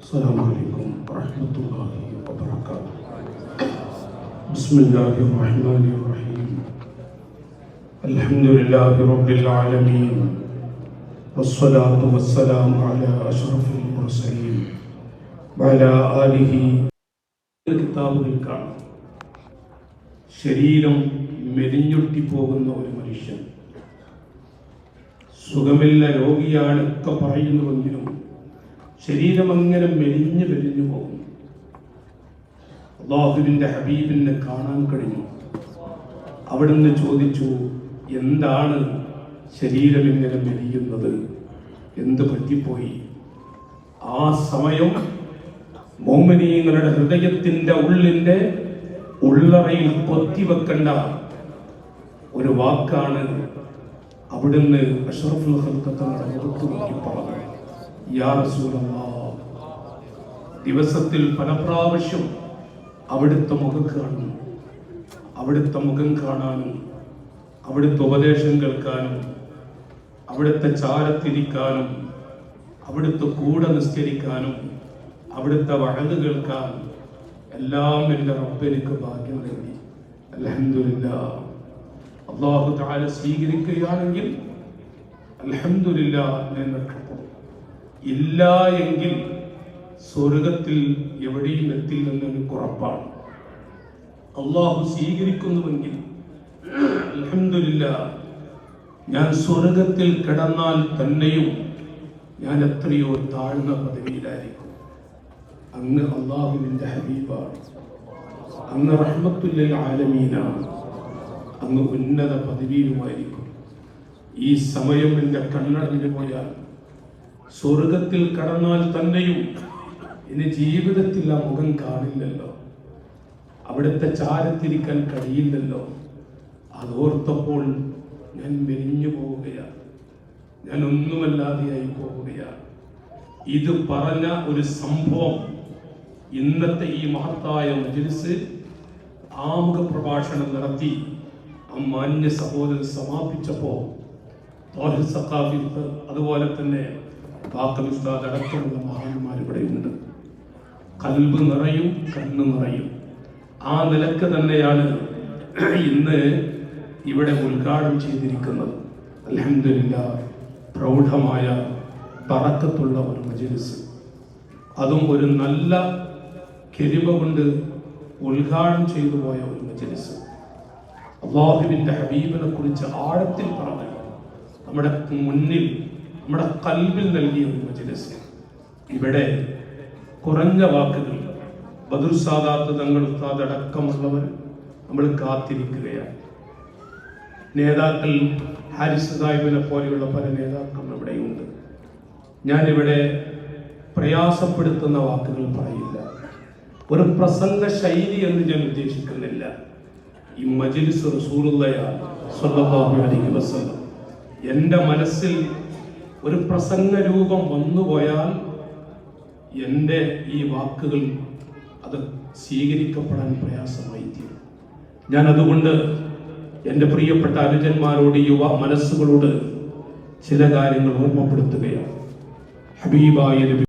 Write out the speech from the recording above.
السلام عليكم ورحمة الله وبركاته بسم الله الرحمن الرحيم الحمد لله رب العالمين والصلاة والسلام على أشرف المرسلين وعلى آله കിതാബുകൾ കാണാം ശരീരം മെലിഞ്ഞൊട്ടി പോകുന്ന ഒരു മനുഷ്യൻ സുഖമില്ല രോഗിയാണൊക്കെ പറയുന്നുവെങ്കിലും ശരീരം അങ്ങനെ മെലിഞ്ഞു മെലിഞ്ഞു പോകുന്നു. അള്ളാഹുവിന്റെ ഹബീബിനെ കാണാൻ കഴിഞ്ഞു. അവിടുന്ന് ചോദിച്ചു എന്താണ് ശരീരം ഇങ്ങനെ മെലിയുന്നത്? എന്ത് പറ്റിപ്പോയി? ആ സമയം മോമിനീങ്ങളുടെ ഹൃദയത്തിന്റെ ഉള്ളിന്റെ ഉള്ളറയിൽ കൊത്തിവെക്കേണ്ട ഒരു വാക്കാണ് അവിടുന്ന് അഷറഫുൽ ഖൽഖത്തങ്ങളുടെ മുഖത്ത് നോക്കി പറഞ്ഞു യാ റസൂലല്ലാഹ് ദിവസത്തിൽ പല പ്രാവശ്യം അവിടുത്തെ മുഖം കാണും അവിടുത്തെ മുഖം കാണാനും അവിടുത്തെ ഉപദേശം കേൾക്കാനും അവിടുത്തെ ചാരത്തിരിക്കാനും അവിടുത്തെ കൂടെ നിസ്കരിക്കാനും അവിടുത്തെ വഴങ്ങ് കേൾക്കാൻ എല്ലാം എന്റെ റബ്ബെനിക്ക് ഭാഗ്യം നൽകി. അലഹമില്ല അള്ളാഹു താല സ്വീകരിക്കുകയാണെങ്കിൽ അലഹമില്ല എന്നെ രക്ഷപ്പെടും ഇല്ല എങ്കിൽ സ്വർഗത്തിൽ എവിടെയും എത്തില്ലെന്ന് കുറപ്പാണ്. അള്ളാഹു സ്വീകരിക്കുന്നുവെങ്കിൽ അലഹമില്ല ഞാൻ സ്വർഗത്തിൽ കിടന്നാൽ തന്നെയും ഞാൻ എത്രയോ താഴ്ന്ന പദവിയിലായിരിക്കും. അങ്ങ് അള്ളാഹുവിന്റെ ഹബീബാണ്. അങ്ങ് റഹ്മത്തുല്ലിൽ ആലമീനാണ്. അങ്ങ് ഉന്നത പദവിയിലുമായിരിക്കും. ഈ സമയം എന്റെ കണ്ണടഞ്ഞു പോയാൽ സ്വർഗത്തിൽ കടന്നാൽ തന്നെയും ഇനി ജീവിതത്തിൽ ആ മുഖം കാണില്ലല്ലോ. അവിടുത്തെ ചാരത്തിരിക്കാൻ കഴിയില്ലല്ലോ. അതോർത്തപ്പോൾ ഞാൻ മെലിഞ്ഞു പോവുകയാണ്. ഞാൻ ഒന്നുമല്ലാതെയായി പോവുകയാണ്. ഇത് പറഞ്ഞ ഒരു സംഭവം ഇന്നത്തെ ഈ മഹത്തായ മജിൽസ് ആമുഖ പ്രഭാഷണം നടത്തി ആ മാന്യ സഹോദരൻ സമാപിച്ചപ്പോൾ അതുപോലെ തന്നെ ബാക്കൽ ഉസ്താദ് അടക്കമുള്ള മഹാന്മാർ ഇവിടെയുണ്ട് കൽബ് നിറയും കണ്ണ് നിറയും. ആ നിലയ്ക്ക് തന്നെയാണ് ഇന്ന് ഇവിടെ ഉദ്ഘാടനം ചെയ്തിരിക്കുന്നത്. അലഹമില്ല പ്രൗഢമായ പറക്കത്തുള്ള ഒരു മജിലിസ്. അതും ഒരു നല്ല കെരിമ കൊണ്ട് ഉദ്ഘാടനം ചെയ്തു പോയ ഒരു മജിലിസ്. അള്ളാഹുവിന്റെ ഹബീബിനെ കുറിച്ച് ആഴത്തിൽ പറഞ്ഞു. നമ്മുടെ മുന്നിൽ നമ്മുടെ കൽവിൽ നൽകിയ ഒരു മജിലസ്. ഇവിടെ കുറഞ്ഞ വാക്കുകൾ ബദുർ സാദാത്ത് തങ്ങൾ ഉസ്താദടക്കമുള്ളവർ നമ്മൾ കാത്തിരിക്കുകയാണ്. നേതാക്കൾ ഹാരിസ് സാഹിബിനെ പോലെയുള്ള പല നേതാക്കളും ഇവിടെയുണ്ട്. ഞാനിവിടെ പ്രയാസപ്പെടുത്തുന്ന വാക്കുകൾ പറയില്ല. ഒരു പ്രസംഗ ശൈലി എന്ന് ഞാൻ ഉദ്ദേശിക്കുന്നില്ല. ഈ മജിലിസ് റസൂലുള്ളയാണ് സ്വല്ലല്ലാഹു അലൈഹി വസല്ലം എന്റെ മനസ്സിൽ ഒരു പ്രസംഗ രൂപം വന്നുപോയാൽ എന്റെ ഈ വാക്കുകൾ അത് സ്വീകരിക്കപ്പെടാൻ പ്രയാസമായി തീരും. ഞാൻ അതുകൊണ്ട് എന്റെ പ്രിയപ്പെട്ട അനുജന്മാരോട് യുവ മനസ്സുകളോട് ചില കാര്യങ്ങൾ ഓർമ്മപ്പെടുത്തുകയാണ്. ഹബീബായ